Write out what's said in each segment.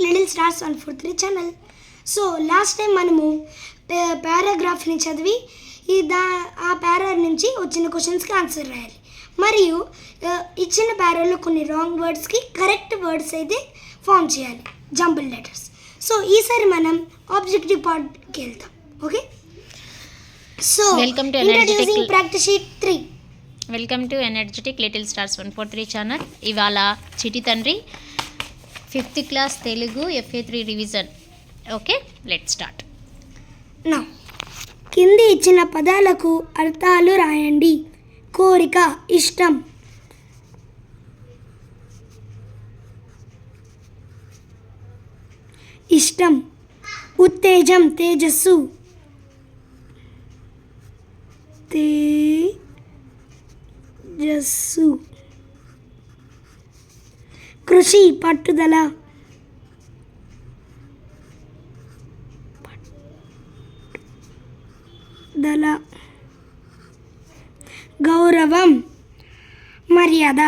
Little stars one four three channel. So last time మనము పారాగ్రాఫ్ని చదివి ఈ దా ఆ పారా నుంచి వచ్చిన క్వశ్చన్స్కి ఆన్సర్ రాయాలి. మరియు ఇచ్చిన పారాలో కొన్ని రాంగ్ వర్డ్స్కి కరెక్ట్ వర్డ్స్ అయితే ఫామ్ చేయాలి. Jumbled letters. సో ఈసారి మనం ఆబ్జెక్టివ్ పార్ట్కి వెళ్తాం okay? So to Energetic- introducing practice sheet three welcome to energetic little stars one four three channel ఇవాళ చిటి తండ్రి fifth class Telugu FA three revision. Okay let start నా. కింది ఇచ్చిన పదాలకు అర్థాలు రాయండి. కోరిక ఇష్టం. ఇష్టం. ఉత్తేజం తేజస్సు. తేజస్సు. కృషి పట్టుదల దళ గౌరవం మర్యాద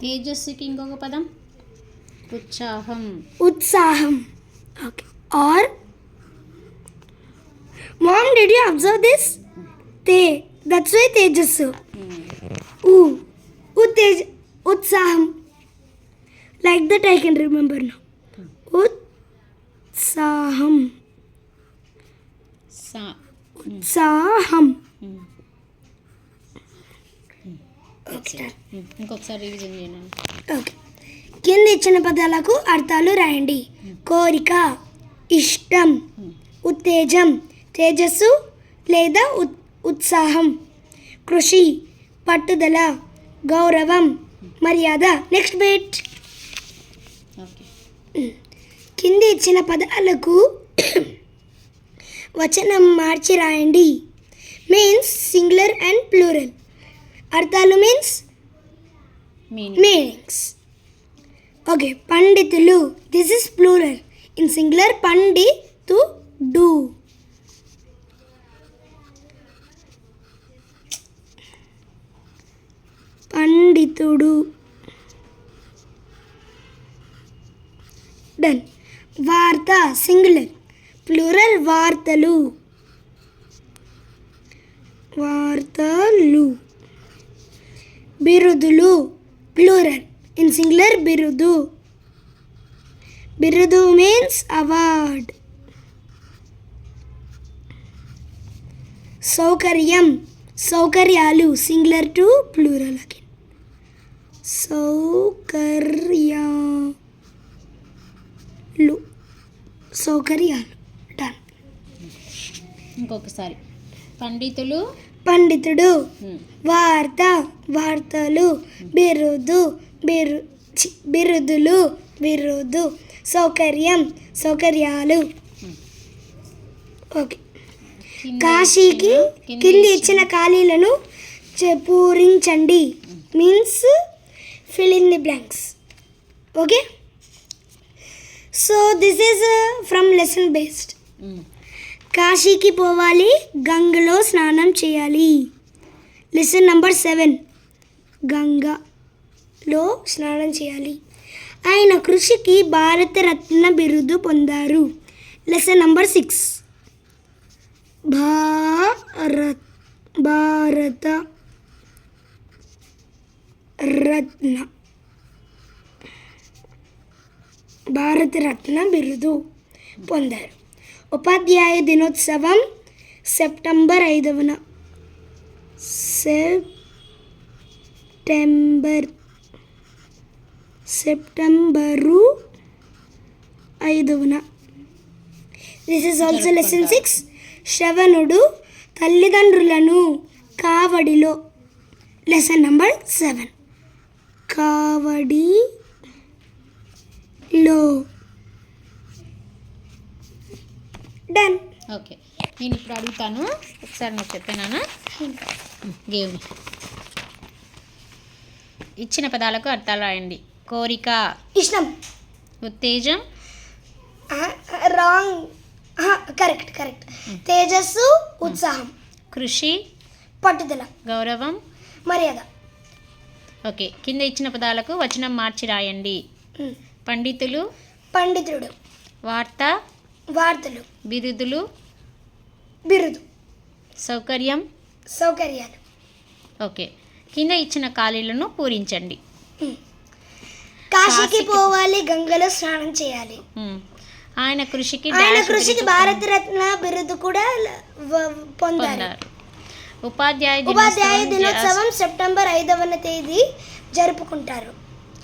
తేజస్సుకి ఇంకొక పదం ఉత్సాహం ఉత్సాహం okay are you observe this తే దట్స్ వై తేజస్సు ఊ ఉత్తేజ ఉత్సాహం like that I can remember now ఉత్సాహం సా ఉత్సాహం ఓకే ఇంకొకసారి రివిజన్ చేయండి. ఓకే కింద ఇచ్చిన పదాలకు అర్థాలు రాయండి. కోరిక ఇష్టం ఉత్తేజం తేజస్సు లేదా ఉత్- ఉత్సాహం కృషి పట్టుదల గౌరవం మర్యాద. నెక్స్ట్ బేట్ కింది ఇచ్చిన పదాలకు వచనం మార్చి రాయండి. మీన్స్ సింగులర్ అండ్ ప్లూరల్ అర్థాలు మీన్స్ మీనింగ్ మీనింగ్స్ ఓకే పండితులు. This is plural in singular పండితు డు పండితుడు డన్ వార్త సింగులర్ ప్లూరల్ వార్తలు. వార్తలు. బిరుదులు. ప్లూరల్ ఇన్ సింగులర్ బిరుదు. బిరుదు మీన్స్ అవార్డ్ సౌకర్యం. సౌకర్యాలు. సింగులర్ టు ప్లూరల్ అగైన్ సౌకర్యాలు. సౌకర్యాలు. డన్ ఇంకొకసారి. పండితులు. పండితుడు. ఉమ్, వార్త వార్తలు. బిరుదు బిరు బిరుదులు. బిరుదు. సౌకర్యం సౌకర్యాలు. ఓకే. కాశీకి కింది ఇచ్చిన. ఖాళీలను చె- పూరించండి means fill in the blanks okay so this is from lesson based um, కాశీకి పోవాలి గంగలో స్నానం చేయాలి. లెసన్ నంబర్ సెవెన్ గంగలో స్నానం చేయాలి. ఆయన కృషికి భారతరత్న బిరుదు పొందారు. Lesson number six Bharat Bharat Ratna. Bharat Ratna బిరుదు పొందారు. ఉపాధ్యాయ దినోత్సవం సెప్టెంబర్ ఐదవన September September ఐదవన this is also lesson six శ్రవణుడు తల్లిదండ్రులను కావడిలో. లెసన్ నంబర్ సెవెన్ కావడిలో డన్ ఓకే. నేను ఇప్పుడు అడుగుతాను. ఒకసారి నువ్వు చెప్పానా గేవ్ మీ ఇచ్చిన పదాలకు అర్థాలు రాయండి. కోరిక. ఇష్టం. ఉత్తేజం. రాంగ్ కరెక్ట్ కరెక్ట్ తేజస్సు ఉత్సాహం. కృషి. పట్టుదల. గౌరవం. మర్యాద. ఓకే. కింద ఇచ్చిన పదాలకు వచనం మార్చి రాయండి. పండితులు పండితుడు వార్త వార్తలు బిరుదులు బిరుదు సౌకర్యం. సౌకర్యాలు. ఓకే. కింద ఇచ్చిన ఖాళీలను పూరించండి. కాశీకి పోవాలి గంగలో స్నానం చేయాలి. ఆయన కృషికి ఆయన కృషికి భారతరత్న బిరుదు కూడా పొందారు ఉపాధ్యాయ ఉపాధ్యాయ దినోత్సవం సెప్టెంబర్ ఐదవ తేదీ జరుపుకుంటారు.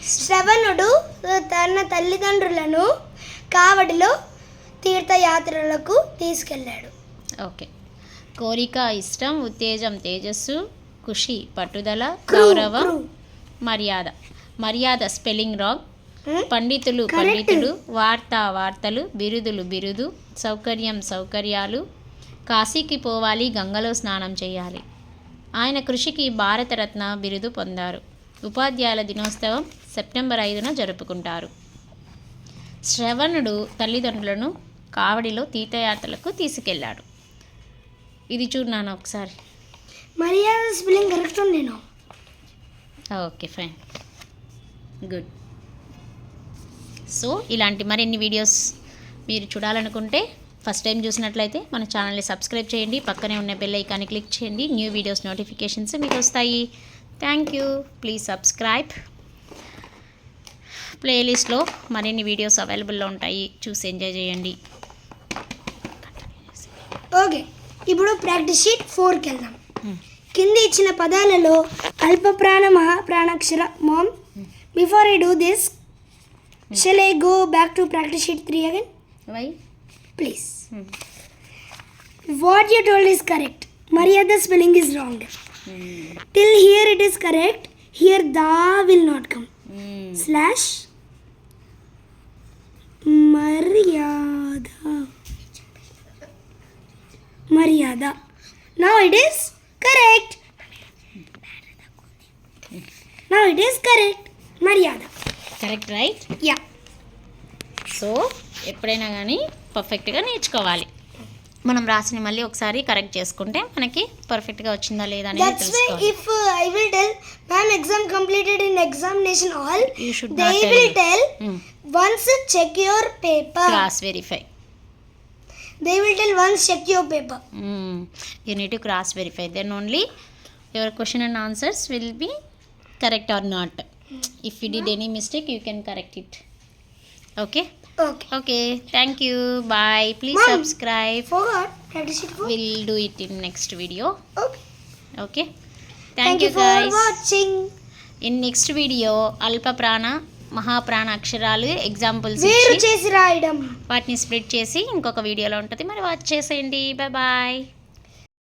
శ్రవణుడు తన తల్లిదండ్రులను కావడిలో తీర్థయాత్రలకు తీసుకెళ్ళాడు ఓకే. కోరిక ఇష్టం ఉత్తేజం తేజస్సు ఖుషి పట్టుదల గౌరవం. మర్యాద. మర్యాద స్పెల్లింగ్ రాంగ్. పండితులు. పండితులు వార్త వార్తలు బిరుదులు బిరుదు సౌకర్యం సౌకర్యాలు కాశీకి పోవాలి గంగలో స్నానం చేయాలి. ఆయన కృషికి భారతరత్న బిరుదు పొందారు. ఉపాధ్యాయుల దినోత్సవం సెప్టెంబర్ ఐదున జరుపుకుంటారు. శ్రవణుడు తల్లిదండ్రులను కావడిలో తీర్థయాత్రలకు తీసుకెళ్ళాడు ఇది చూడు నాన్న ఒకసారి. మర్యాద స్పెల్లింగ్ కరెక్ట్ నేను. Okay fine. గుడ్. సో ఇలాంటి మరిన్ని వీడియోస్ మీరు చూడాలనుకుంటే ఫస్ట్ టైం చూసినట్లయితే మన ఛానల్ని సబ్స్క్రైబ్ చేయండి. పక్కనే ఉన్న బెల్ ఐకాన్ని క్లిక్ చేయండి. న్యూ వీడియోస్ నోటిఫికేషన్స్ మీకు వస్తాయి. థ్యాంక్ యూ ప్లీజ్ సబ్స్క్రైబ్ ప్లేలిస్ట్లో మరిన్ని వీడియోస్ అవైలబుల్లో ఉంటాయి. చూసి ఎంజాయ్ చేయండి. ఓకే. ఇప్పుడు ప్రాక్టీస్ షీట్ ఫోర్కి వెళ్దాం. Hmm. కింద ఇచ్చిన పదాలలో అల్ప ప్రాణ మహా ప్రాణాక్షర ma'am before I do this shell I go back to practice sheet three again why please what you told is correct మర్యాద spelling is wrong till here it is correct here the will not come slash మర్యాద మర్యాద now it is correct now it is correct మర్యాద correct right yeah so ఎప్పుడైనా కానీ పర్ఫెక్ట్గా నేర్చుకోవాలి. మనం రాసిన మళ్ళీ ఒకసారి కరెక్ట్ చేసుకుంటే మనకి పర్ఫెక్ట్గా వచ్చిందా లేదా if I will tell ma'am exam completed in examination hall they will tell once check your paper class verify they will tell once check your paper you need to cross verify then only your question and answers will be correct or not if you did any mistake you can correct it okay Okay. Okay thank you bye please Ma'am. Subscribe Forgot. It for. Will do it in next video Okay. Okay Thank thank you you for watching. In next video అల్ప ప్రాణ మహాప్రాణ అక్షరాలు examples వేరు చేసి రాయడం వాటిని split చేసి ఇంకొక వీడియోలో ఉంటుంది మరి వాచ్ చేసేయండి బాయ్ బాయ్